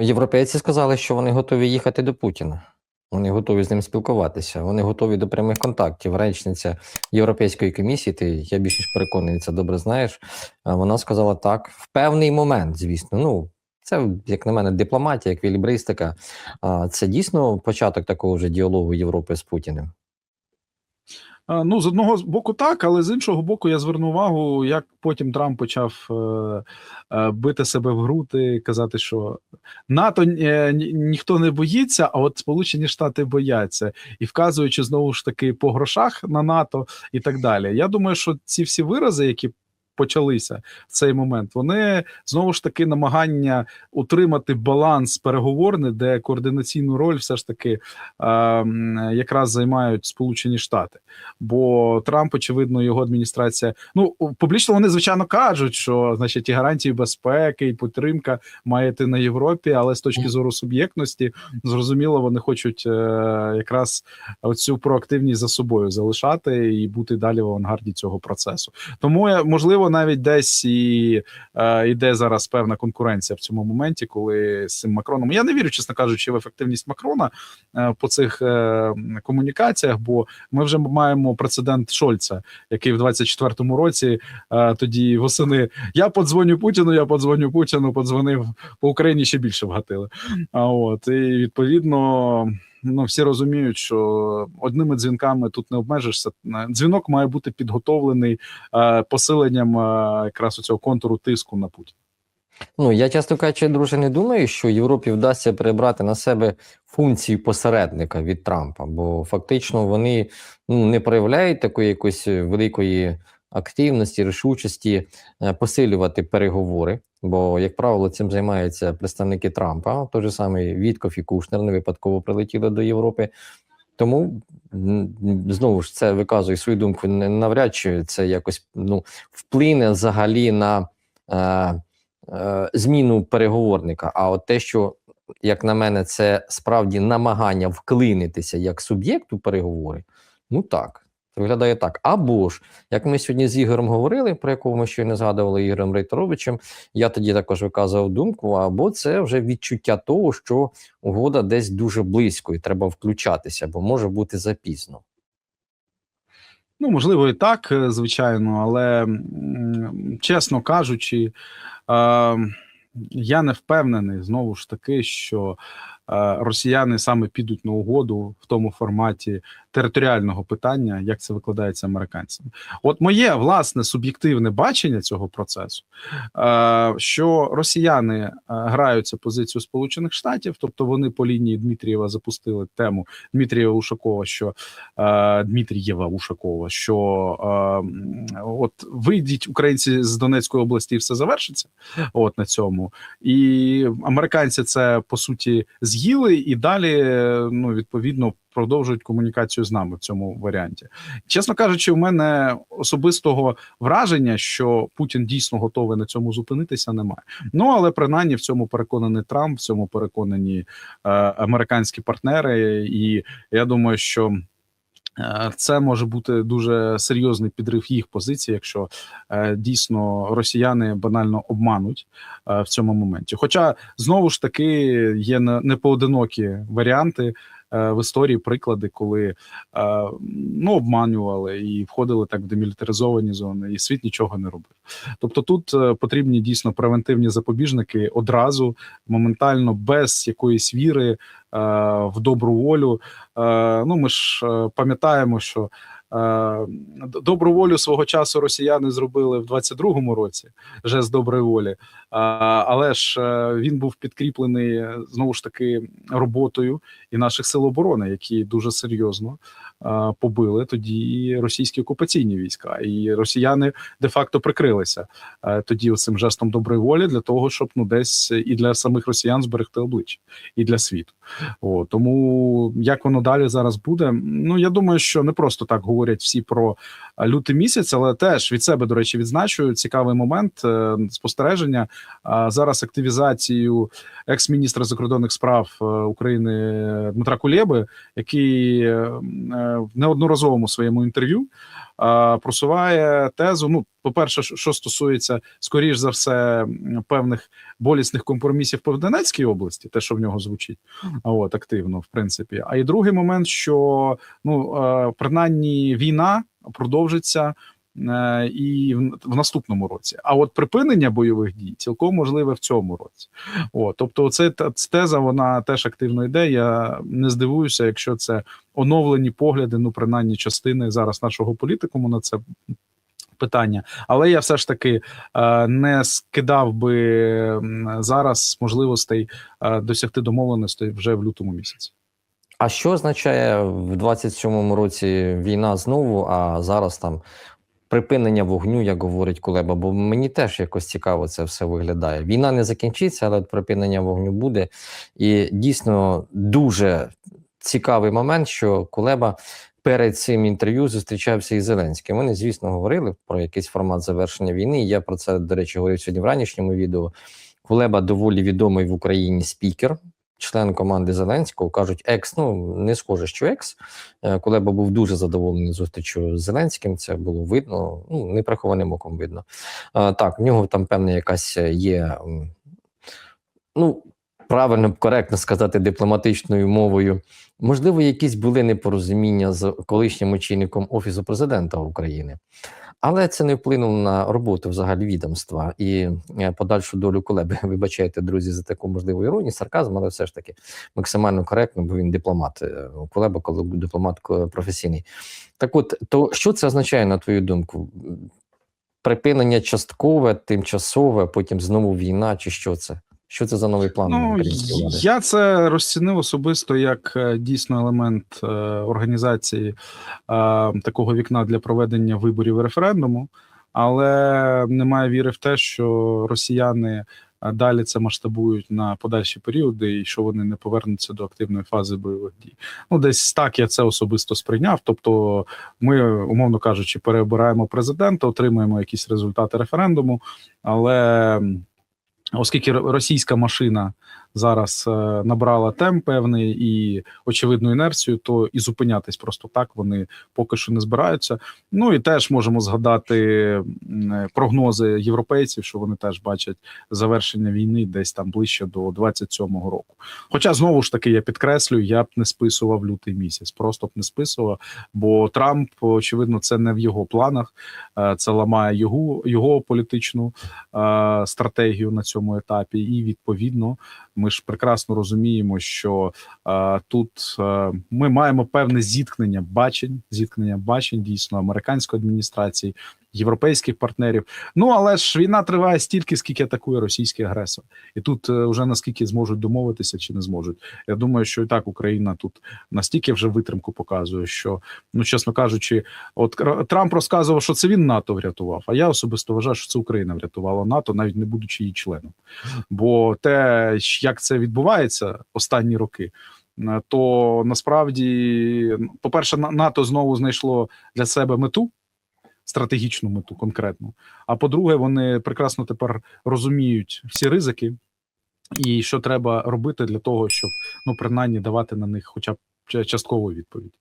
Європейці сказали, що вони готові їхати до Путіна. Вони готові з ним спілкуватися. Вони готові до прямих контактів. Речниця Європейської комісії, ти я більш ніж переконаний, це добре знаєш. Вона сказала так в певний момент, звісно. Ну це як на мене дипломатія, еквілібристика. Це дійсно початок такого вже діалогу Європи з Путіним. А, Ну, з одного боку, так, але з іншого боку, я зверну увагу, як потім Трамп почав е, е, бити себе в груди, казати, що НАТО е, ні, ніхто не боїться, а от Сполучені Штати бояться, і вказуючи знову ж таки по грошах на НАТО і так далі. Я думаю, що ці всі вирази, які почалися в цей момент, вони знову ж таки намагання утримати баланс переговорний, де координаційну роль все ж таки е, якраз займають Сполучені Штати. Бо Трамп, очевидно, його адміністрація. Ну публічно вони звичайно кажуть, що значить і гарантії безпеки, і підтримка має йти на Європі, але з точки зору суб'єктності, зрозуміло, вони хочуть е, якраз оцю проактивність за собою залишати і бути далі в авангарді цього процесу. Тому я можливо навіть десь і е, йде зараз певна конкуренція в цьому моменті, коли з цим Макроном. Я не вірю, чесно кажучи, в ефективність Макрона е, по цих е, комунікаціях, бо ми вже маємо прецедент Шольца, який в 24-му році е, тоді восени я подзвоню Путіну, я подзвоню Путіну, подзвонив по Україні ще більше вгатили. А от і відповідно. Ну, всі розуміють, що одними дзвінками тут не обмежишся. Дзвінок має бути підготовлений е, посиленням е, якраз у цього контуру тиску на Путіна. Ну я часто кажучи, друже, не думаю, що Європі вдасться перебрати на себе функції посередника від Трампа, бо фактично вони ну, не проявляють такої якоїсь великої активності, рішучості е, посилювати переговори. Бо, як правило, цим займаються представники Трампа. Той же самий Вітков і Кушнер не випадково прилетіли до Європи. Тому знову ж це виказує свою думку. не- Навряд чи це якось ну, вплине взагалі на е, е, зміну переговорника. А от те, що, як на мене, це справді намагання вклинитися як суб'єкт у переговори, ну так. Це виглядає так. Або ж, як ми сьогодні з Ігорем говорили, про якого ми ще не згадували Ігорем Рейтеровичем, я тоді також виказував думку, або це вже відчуття того, що угода десь дуже близько і треба включатися, бо може бути запізно. Ну, можливо, і так, е, звичайно, але чесно кажучи, е, я не впевнений знову ж таки, що е, росіяни саме підуть на угоду в тому форматі територіального питання, як це викладається американцями. От моє власне суб'єктивне бачення цього процесу, е, що росіяни е, граються позицію Сполучених Штатів, тобто вони по лінії Дмитрієва запустили тему Дмитрієва Ушакова, що е, Дмитрієва Ушакова, що е, от вийдіть українці з Донецької області, і все завершиться. От на цьому, і американці це по суті з'їли, і далі е, ну відповідно продовжують комунікацію з нами в цьому варіанті. Чесно кажучи, у мене особистого враження, що Путін дійсно готовий на цьому зупинитися, немає. Ну але принаймні в цьому переконаний Трамп, в цьому переконані е, американські партнери, і я думаю, що. Е, Це може бути дуже серйозний підрив їх позиції, якщо е, дійсно росіяни банально обмануть е, в цьому моменті. Хоча знову ж таки є не- непоодинокі варіанти в історії, приклади, коли е, ну обманювали і входили так в демілітаризовані зони, і світ нічого не робив. Тобто тут е, потрібні дійсно превентивні запобіжники одразу, моментально, без якоїсь віри е, в добру волю. Е, Ну, ми ж е, пам'ятаємо, що е, добру волю свого часу росіяни зробили в 22-му році, жест доброї волі. Але ж е, він був підкріплений е, знову ж таки роботою і наших сил оборони, які дуже серйозно е, побили тоді російські окупаційні війська, і росіяни де-факто прикрилися е, тоді цим жестом доброї волі для того, щоб ну десь і для самих росіян зберегти обличчя, і для світу. О, тому як воно далі зараз буде? Ну я думаю, що не просто так говорять всі про е, лютий місяць, але теж від себе, до речі, відзначую цікавий момент е, спостереження. А зараз активізацію екс-міністра закордонних справ е, України Дмитра Кулєби, який е, е, в неодноразовому своєму інтерв'ю е, просуває тезу. Ну, по-перше, що- що стосується, скоріш за все, певних болісних компромісів по Донецькій області, те, що в нього звучить, от активно, в принципі. А і другий момент, що ну е, принаймні війна продовжиться. Е, І в, наступному році, а от припинення бойових дій цілком можливе в цьому році. О, тобто, це теза вона теж активно йде. Я не здивуюся, якщо це оновлені погляди, ну принаймні частини зараз нашого політикуму на це питання. Але я все ж таки е, не скидав би зараз можливостей е, досягти домовленостей вже в лютому місяці. А що означає в 27-му році війна знову, а зараз там припинення вогню, як говорить Кулеба? Бо мені теж якось цікаво це все виглядає. Війна не закінчиться, але припинення вогню буде. І дійсно дуже цікавий момент, що Кулеба перед цим інтерв'ю зустрічався із Зеленським. Вони, звісно, говорили про якийсь формат завершення війни. Я про це, до речі, говорив сьогодні в ранішньому відео. Кулеба доволі відомий в Україні спікер, член команди Зеленського. Кажуть, екс, ну не схоже, що екс. Е, Кулеба був дуже задоволений зустрічю з Зеленським. Це було видно, ну неприхованим оком видно. Е, Так, в нього там певна якась є. Ну, правильно, коректно сказати дипломатичною мовою. Можливо, якісь були непорозуміння з колишнім очільником Офісу президента України. Але це не вплинуло на роботу взагалі відомства і е, подальшу долю Кулеби. Вибачайте, друзі, за таку можливу іронію, сарказм, але все ж таки максимально коректно, бо він дипломат. Е, Кулеба, коли дипломат е, професійний. Так от, то що це означає, на твою думку? Припинення часткове, тимчасове, потім знову війна, чи що це? Що це за новий план Ну, влади? я це розцінив особисто як е, дійсно елемент е, організації е, такого вікна для проведення виборів і референдуму, але немає віри в те, що росіяни е, далі це масштабують на подальші періоди, і що вони не повернуться до активної фази бойових дій. Ну, десь так я це особисто сприйняв. Тобто, ми, умовно кажучи, переобираємо президента, отримуємо якісь результати референдуму, але. Оскільки російська машина зараз е, набрала темп певний і очевидну інерцію, то і зупинятись просто так вони поки що не збираються. Ну і теж можемо згадати е, прогнози європейців, що вони теж бачать завершення війни десь там ближче до 27-го року. Хоча знову ж таки я підкреслюю, я б не списував лютий місяць, просто б не списував, бо Трамп, очевидно, це не в його планах. Е, Це ламає його, його політичну стратегію на цьому етапі, і відповідно ми ж прекрасно розуміємо, що е, тут е, ми маємо певне зіткнення бачень, зіткнення бачень дійсно американської адміністрації, європейських партнерів. Ну але ж війна триває стільки, скільки атакує російський агресор, і тут е, вже наскільки зможуть домовитися чи не зможуть. Я думаю, що і так Україна тут настільки вже витримку показує, що ну чесно кажучи, от Трамп розказував, що це він НАТО врятував. А я особисто вважаю, що це Україна врятувала НАТО, навіть не будучи її членом. Бо те, як це відбувається останні роки, е, то насправді, ну, по-перше, На- НАТО знову знайшло для себе мету. Стратегічну мету конкретну. А по-друге, вони прекрасно тепер розуміють всі ризики, і що треба робити для того, щоб ну принаймні давати на них хоча б часткову відповідь.